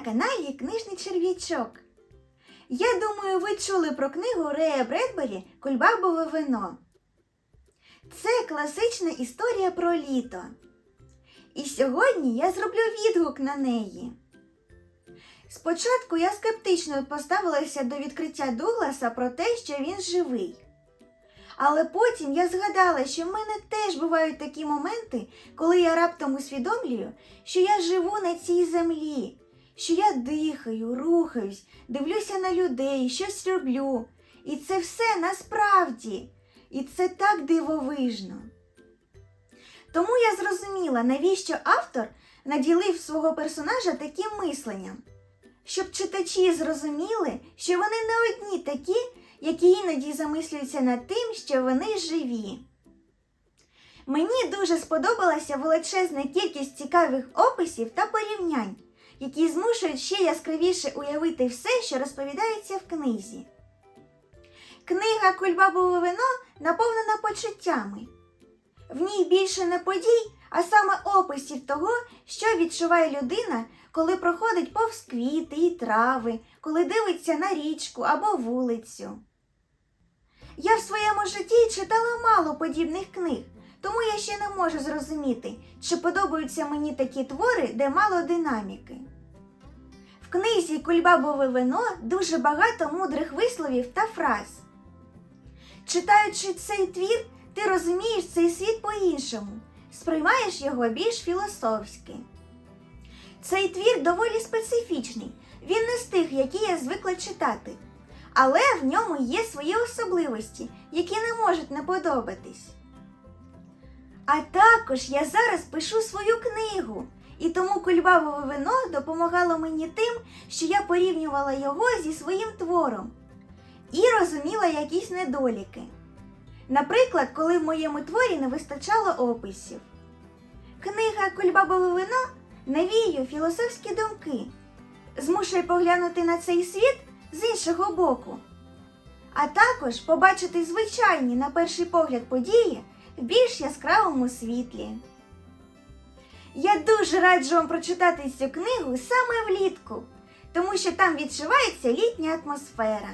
каналі Книжний черв'ячок. Я думаю, ви чули про книгу Рея Бредбері Кульбабове вино. Це класична історія про літо. І сьогодні я зроблю відгук на неї. Спочатку я скептично поставилася до відкриття Дугласа про те, що він живий. Але потім я згадала, що в мене теж бувають такі моменти, коли я раптом усвідомлюю, що я живу на цій землі, що я дихаю, рухаюсь, дивлюся на людей, щось роблю. І це все насправді. І це так дивовижно. Тому я зрозуміла, навіщо автор наділив свого персонажа таким мисленням, щоб читачі зрозуміли, що вони не одні такі, які іноді замислюються над тим, що вони живі. Мені дуже сподобалася величезна кількість цікавих описів та порівнянь, які змушують ще яскравіше уявити все, що розповідається в книзі. Книга Кульбабове вино наповнена почуттями. В ній більше не подій, а саме описів того, що відчуває людина, коли проходить повз квіти і трави, коли дивиться на річку або вулицю. Я в своєму житті читала мало подібних книг, ще не можу зрозуміти, чи подобаються мені такі твори, де мало динаміки. В книзі Кульбабове вино дуже багато мудрих висловів та фраз. Читаючи цей твір, ти розумієш цей світ по-іншому, сприймаєш його більш філософськи. Цей твір доволі специфічний, він не з тих, які я звикла читати, але в ньому є свої особливості, які не можуть не подобатись. А також я зараз пишу свою книгу, і тому кульбабове вино допомагало мені тим, що я порівнювала його зі своїм твором і розуміла якісь недоліки. Наприклад, коли в моєму творі не вистачало описів. Книга Кульбабове вино навіює філософські думки, змушує поглянути на цей світ з іншого боку, а також побачити звичайні, на перший погляд, події в більш яскравому світлі. Я дуже раджу вам прочитати цю книгу саме влітку, тому що там відчувається літня атмосфера.